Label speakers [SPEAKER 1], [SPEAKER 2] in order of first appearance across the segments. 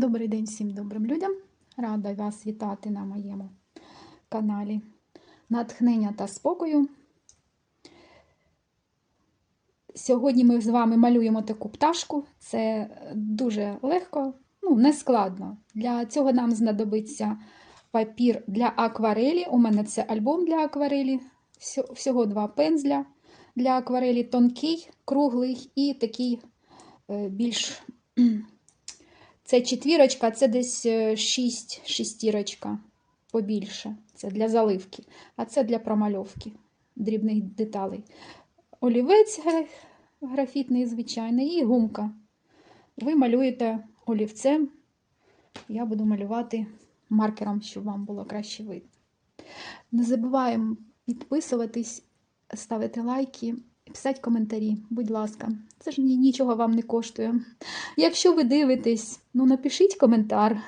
[SPEAKER 1] Добрий день всім добрим людям. Рада вас вітати на моєму каналі Натхнення та спокою. Сьогодні ми з вами малюємо таку пташку. Це дуже легко, ну, не складно. Для цього нам знадобиться папір для акварелі. У мене це альбом для акварелі. Всього- два пензля для акварелі тонкий, круглий і такий е, більш це четвірочка, це десь е, шість, шестірочка побільше. Це для заливки, а це для промальовки дрібних деталей. Олівець графітний, звичайний, і гумка. Ви малюєте олівцем. Я буду малювати маркером, щоб вам було краще видно. Не забуваємо підписуватись, ставити лайки. Писати коментарі, будь ласка, це ж нічого вам не коштує. Якщо ви дивитесь, ну напишіть коментар,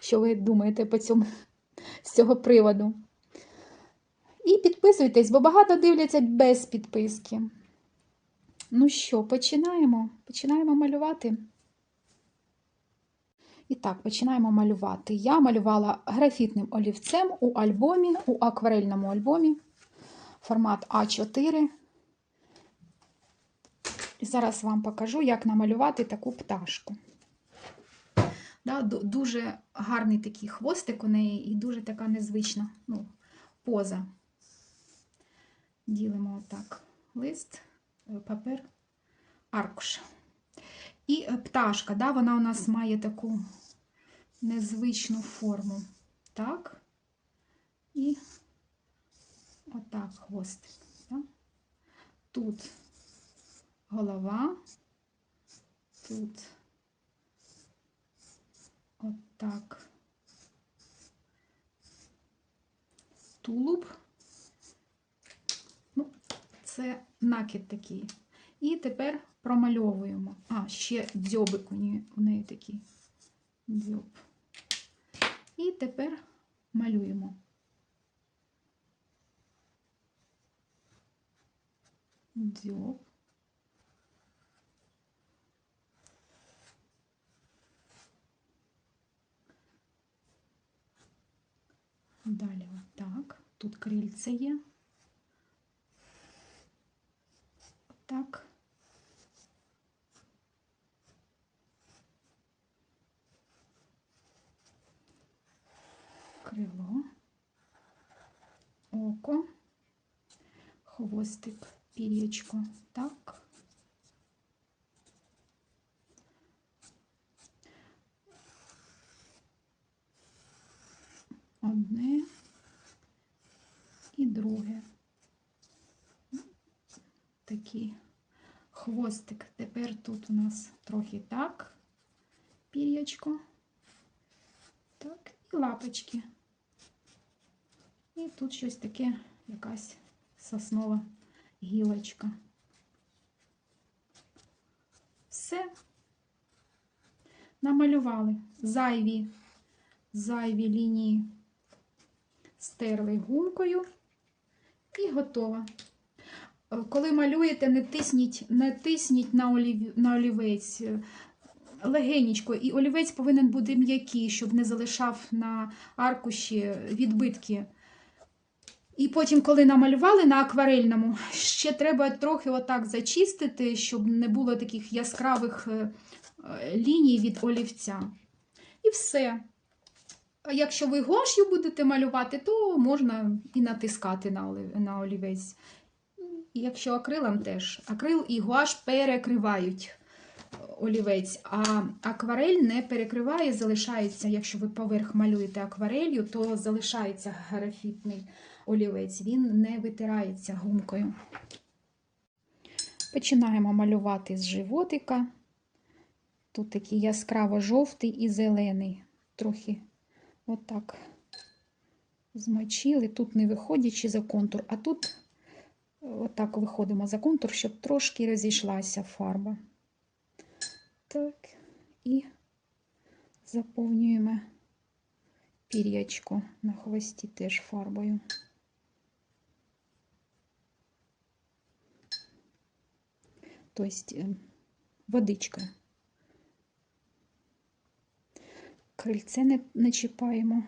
[SPEAKER 1] що ви думаєте по цьому, з цього приводу. І підписуйтесь, бо багато дивляться без підписки. Ну що, починаємо? Починаємо малювати. І так, починаємо малювати. Я малювала графітним олівцем у альбомі, у акварельному альбомі, формат А4. І зараз вам покажу, як намалювати таку пташку. Да, дуже гарний такий хвостик у неї і дуже така незвична ну, поза. Ділимо отак лист, е, папер, аркуш. І е, пташка, да, вона у нас має таку незвичну форму. Так. І отак хвостик. Да? Тут голова, тут отак тулуб. Ну, це накид такий. І тепер промальовуємо. А, ще дзьобик у неї, у неї такий. Дзьоб. І тепер малюємо. Дзьоб. Тут крильце. Так. Крило, око, хвостик, пір'ячко. Так. Хвостик. Тепер тут у нас трохи так, пір'ячко. Так, і лапочки. І тут щось таке, якась соснова гілочка. Все. Намалювали зайві, зайві лінії стерли гумкою і готово. Коли малюєте, не тисніть, не тисніть на, олів, на олівець легенечко, і олівець повинен бути м'який, щоб не залишав на аркуші відбитки. І потім, коли намалювали на акварельному, ще треба трохи отак зачистити, щоб не було таких яскравих е, ліній від олівця. І все. А Якщо ви гуаш'ю будете малювати, то можна і натискати на олівець. І якщо акрилом теж. Акрил і гуаш перекривають олівець, а акварель не перекриває, залишається, якщо ви поверх малюєте акварелью, то залишається графітний олівець, він не витирається гумкою. Починаємо малювати з животика. Тут такий яскраво-жовтий і зелений. Трохи отак змочили, тут не виходячи за контур, а тут отак виходимо за контур, щоб трошки розійшлася фарба. Так, і заповнюємо пір'ячко на хвості теж фарбою. Тобто водичкою. крильце не, не чіпаємо.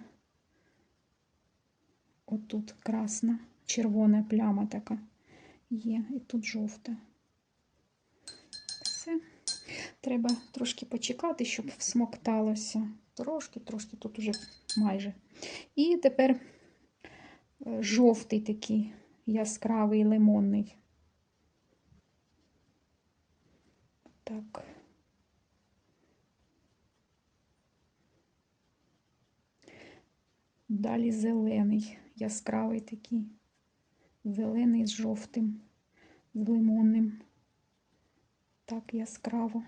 [SPEAKER 1] Отут красна, червона пляма така є, і тут жовта. Все. Треба трошки почекати, щоб всмокталося. Трошки, трошки, тут уже майже. І тепер е, жовтий такий яскравий лимонний. Так. Далі зелений, яскравий такий. Зелений з жовтим, з лимонним. Так яскраво.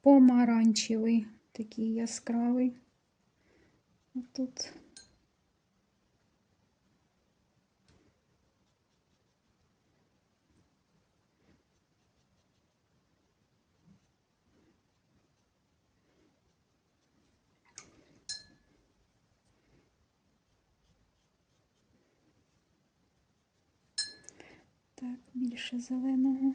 [SPEAKER 1] Помаранчевий, такий яскравий. Тут так, більше зеленого.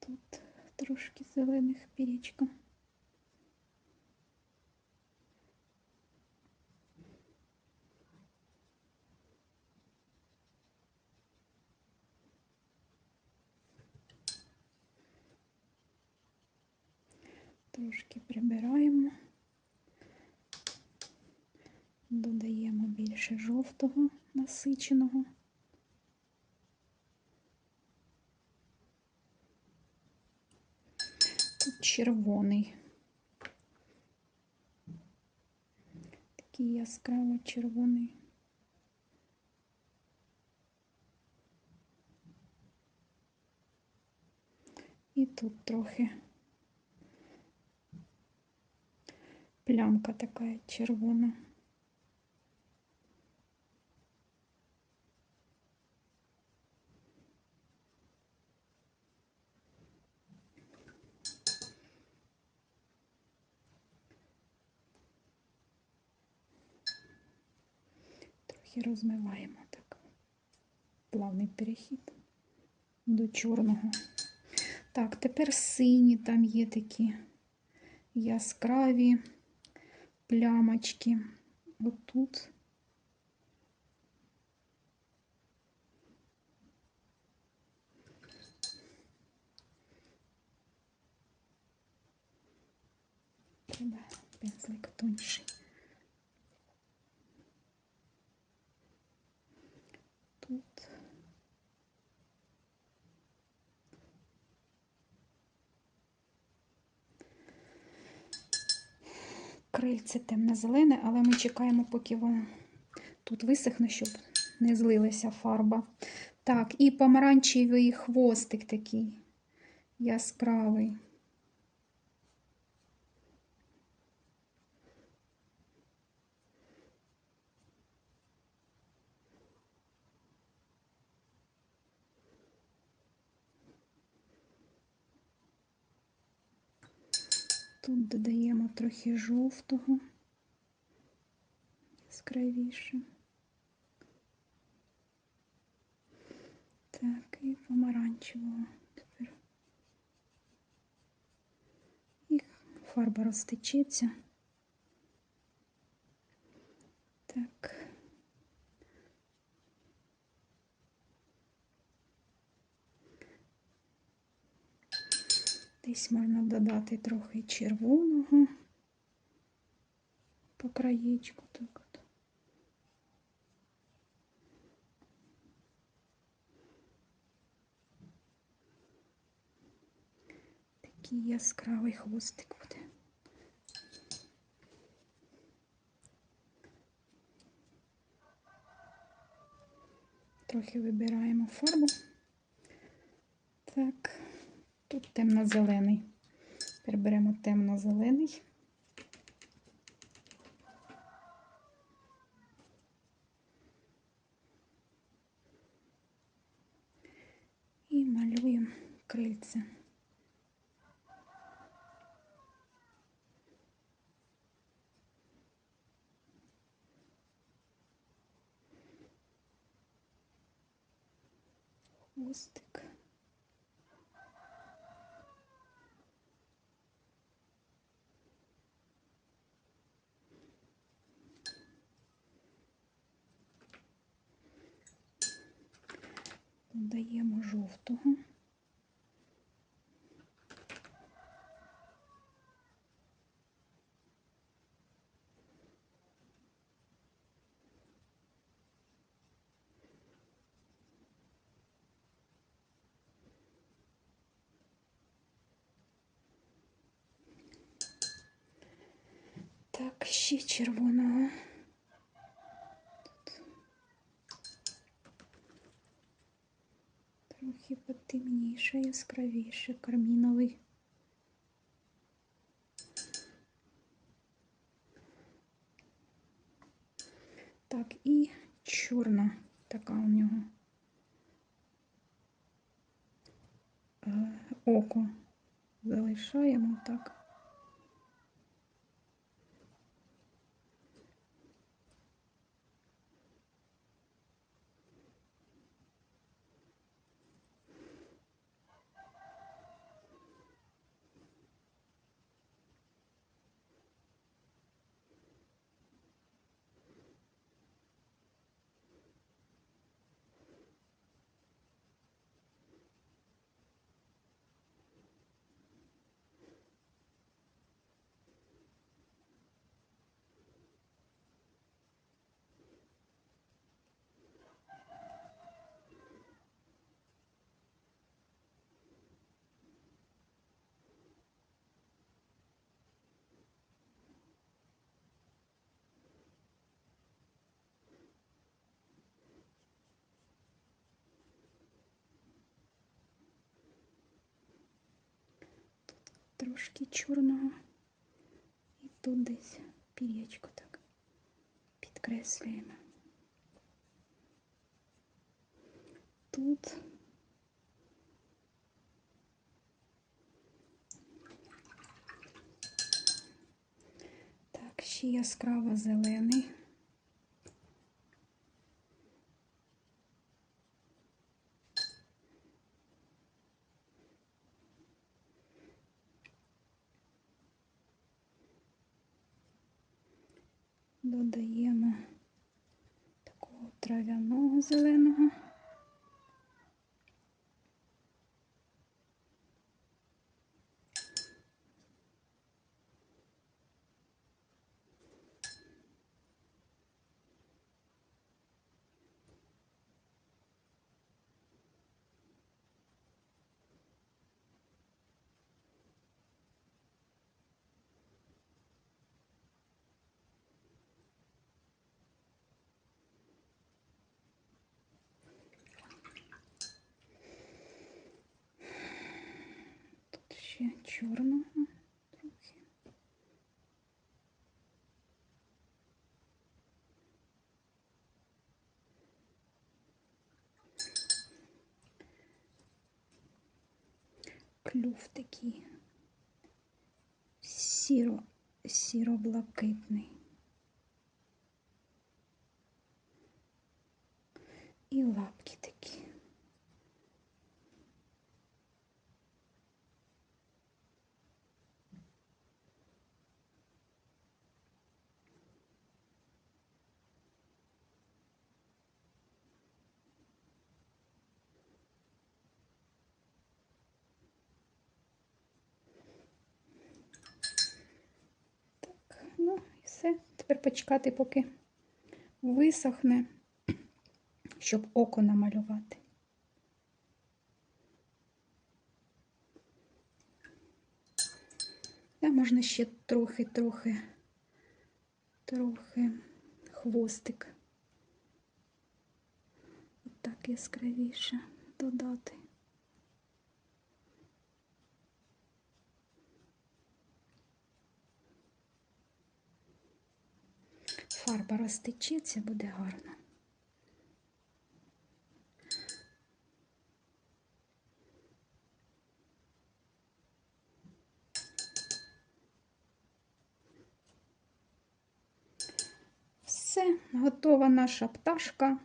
[SPEAKER 1] Тут трошки зелених пірічка. Трошки прибираємо, додаємо більше жовтого насиченого. Тут червоний. Такий яскраво червоний. І тут трохи плямка така червона. Трохи розмиваємо так. Плавний перехід до чорного. Так, тепер сині там є такі яскраві плямочки. Отут. Треба пензлик тонший. Тут. Крильце темно-зелене, але ми чекаємо, поки воно тут висохне, щоб не злилася фарба. Так, і помаранчевий хвостик такий яскравий. Тут додаємо трохи жовтого, яскравіше. Так, і помаранчевого тепер. І фарба розтечеться. Так. Десь можна додати трохи червоного по краєчку. Так от. Такий яскравий хвостик буде. Трохи вибираємо фарбу. Так. Тут темно-зелений. Тепер беремо темно-зелений. І малюємо крильця. Хвостик. Додаємо жовтого. Так, ще червоного. Тут. Трохи потемніше, яскравіше, карміновий. Так, і чорна така у нього. Е, Око залишаємо так. Трошки чорного. І тут десь пір'ячко так підкреслюємо. Тут так, ще яскраво зелений. Додаємо такого трав'яного зеленого. ще чорного трохи. Клюв такий сіро, сіро-блакитний. І лапки почекати, поки висохне, щоб око намалювати. Да, можна ще трохи, трохи, трохи хвостик. Отак яскравіше додати. фарба розтечеться, буде гарно. Все, готова наша пташка.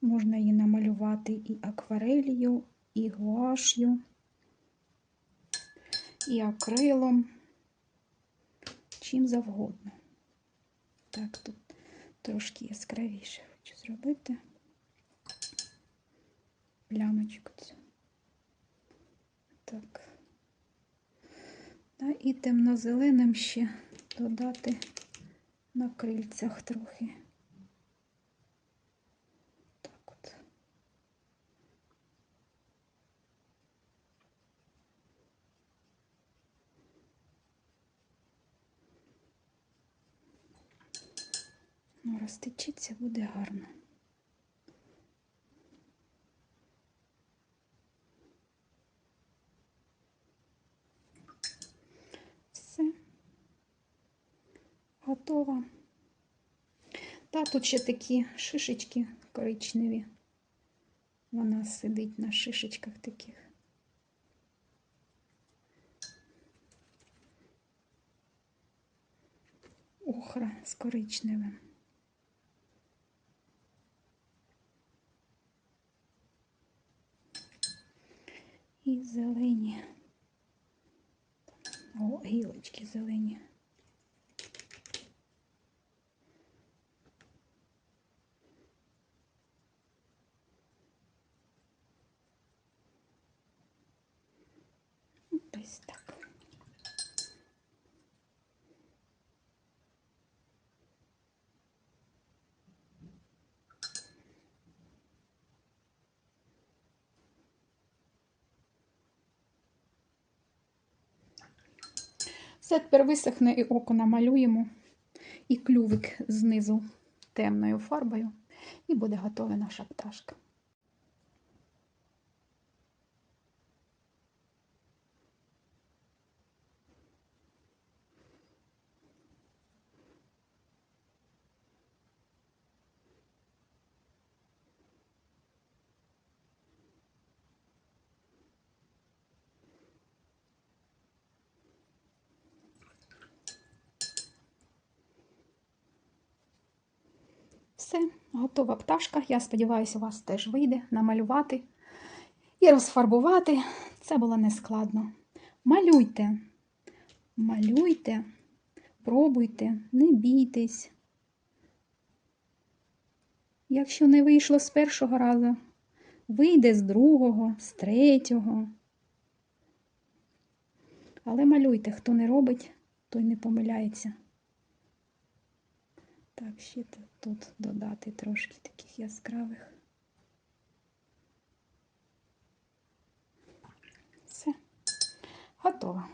[SPEAKER 1] Можна її намалювати і акварелью, і гуаш'ю, і акрилом, чим завгодно. Так, тут трошки яскравіше хочу зробити плямочку цю. Так. Та і темно-зеленим ще додати на крильцях трохи. Розтечеться буде гарно. Все. Готово. Та тут ще такі шишечки коричневі. Вона сидить на шишечках таких. Охра з коричневим. І зелені. О, гілочки зелені. Ось так. Все тепер висохне і око намалюємо, і клювик знизу темною фарбою, і буде готова наша пташка. Все, готова пташка. Я сподіваюся, у вас теж вийде намалювати і розфарбувати. Це було нескладно. Малюйте, малюйте, пробуйте, не бійтесь. Якщо не вийшло з першого разу, вийде з другого, з третього. Але малюйте, хто не робить, той не помиляється. Так, ще тут додати трошки таких яскравих. Все, готово.